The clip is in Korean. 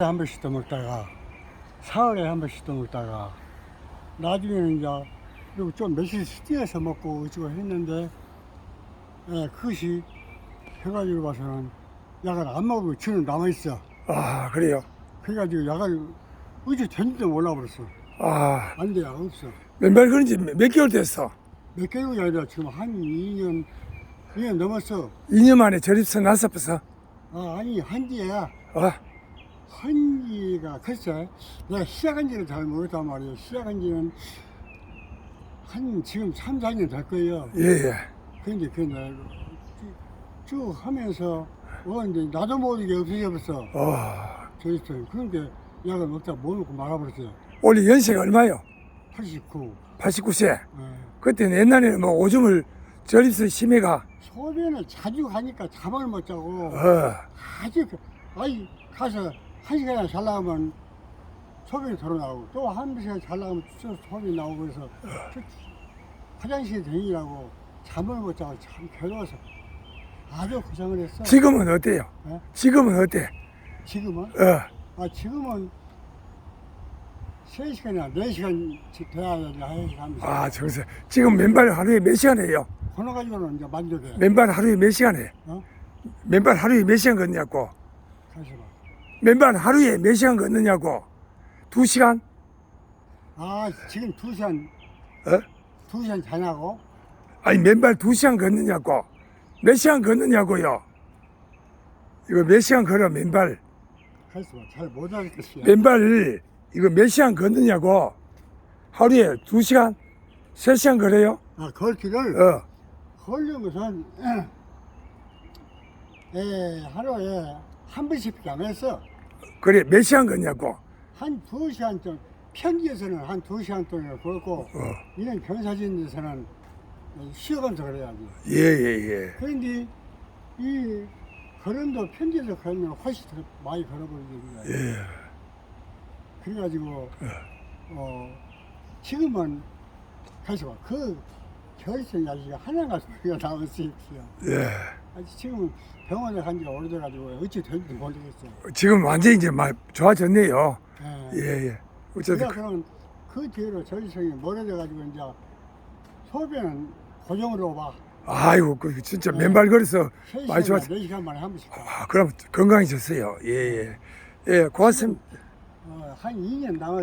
한 번씩 더 먹다가 사흘에 한 번씩 더 먹다가 나중에는 이제 그리고 좀 며칠 뛰어서 먹고 어쩌고 했는데 예, 그것이 해가지고 봐서는 약을 안 먹으면 주는 남아있어. 아 그래요. 그래가지고 약을 어째 된지도 몰라버렸어. 아. 안 돼, 약 없어. 맨발 그런지 몇 개월 됐어. 몇 개월이 아니라 지금 한 2년 2년 넘었어. 2년 만에 저립서 났어 벌써. 아, 아니 한지야. 아 한지가 글쎄 내가 시작한 지는 잘 모르겠단 말이에요 시작한 지는 한 지금 3, 4년 될 거예요 예, 예. 근데 그 내가 쭉, 쭉 하면서 어 이제 나도 모르게 없어져 버렸어 어, 저있어요 그런데 약을 못 먹고 말아버렸어요 원래 연세가 얼마요? 89 89세. 예. 그때는 옛날에는 뭐 오줌을 저립서 심해가. 소변을 자주 가니까 잠을 못 자고 어, 아주 그- 아이 가서 한 시간이나 잘 나가면 소변이 나오고 또 한 시간 잘 나가면 또 소변이 나오고 그래서 저 화장실 다니라고 잠을 못 자고 참 괴로워서 아주 고생을 했어. 지금은 어때요? 예? 지금은 어때? 지금은 어, 아 지금은 세 시간이나 네 시간 돼야 되지 하면서 아 저기서 지금 맨발 하루에 몇 시간 해요? 그거 가지고는 이제 만족해. 맨발 하루에 몇 시간 해? 어? 맨발 하루에 몇 시간 걷냐고? 봐. 맨발 하루에 몇 시간 걷느냐고? 두 시간? 아 지금 두 시간 어? 두 시간 자냐고? 아니 맨발 두 시간 걷느냐고? 몇 시간 걷느냐고요? 이거 몇 시간 걸어 맨발? 봐. 잘못 알겠어요. 맨발 이거 몇 시간 걷느냐고? 하루에 두 시간? 세 시간 걸어요? 아 걸기를 어, 걸는 것은 에, 하루에 한안 했어. 그래 몇 시간 걷냐고? 한 두 시간 좀 편지에서는 한 두 시간 동안 걸고 어, 이런 경사진에서는 쉬어가면서 그래야지. 예예 예. 그런데 이 걸음도 편지에서 걸면 훨씬 더 많이 걸어버리는 거야. 예. 그래가지고 어 지금은 가서 봐. 그 결승 아저씨가 하나가 소리가 나올 수 있어요. 예. 지금 병원에 간 지가 오래돼가지고 어찌 될지 모르겠어. 지금 완전히 이제 막 좋아졌네요. 예. 예, 예. 어쨌든, 그러니까 그럼 그 뒤로 저리성이 멀어져가지고 이제 소변은 고정으로 봐. 아이고, 그 진짜 맨발 걸어서 세 많이 시간, 좋았어. 네 시간 만에 한 번씩. 가. 아, 그럼 건강해졌어요. 예, 예. 예, 고맙습니다. 어, 한 2년 남았.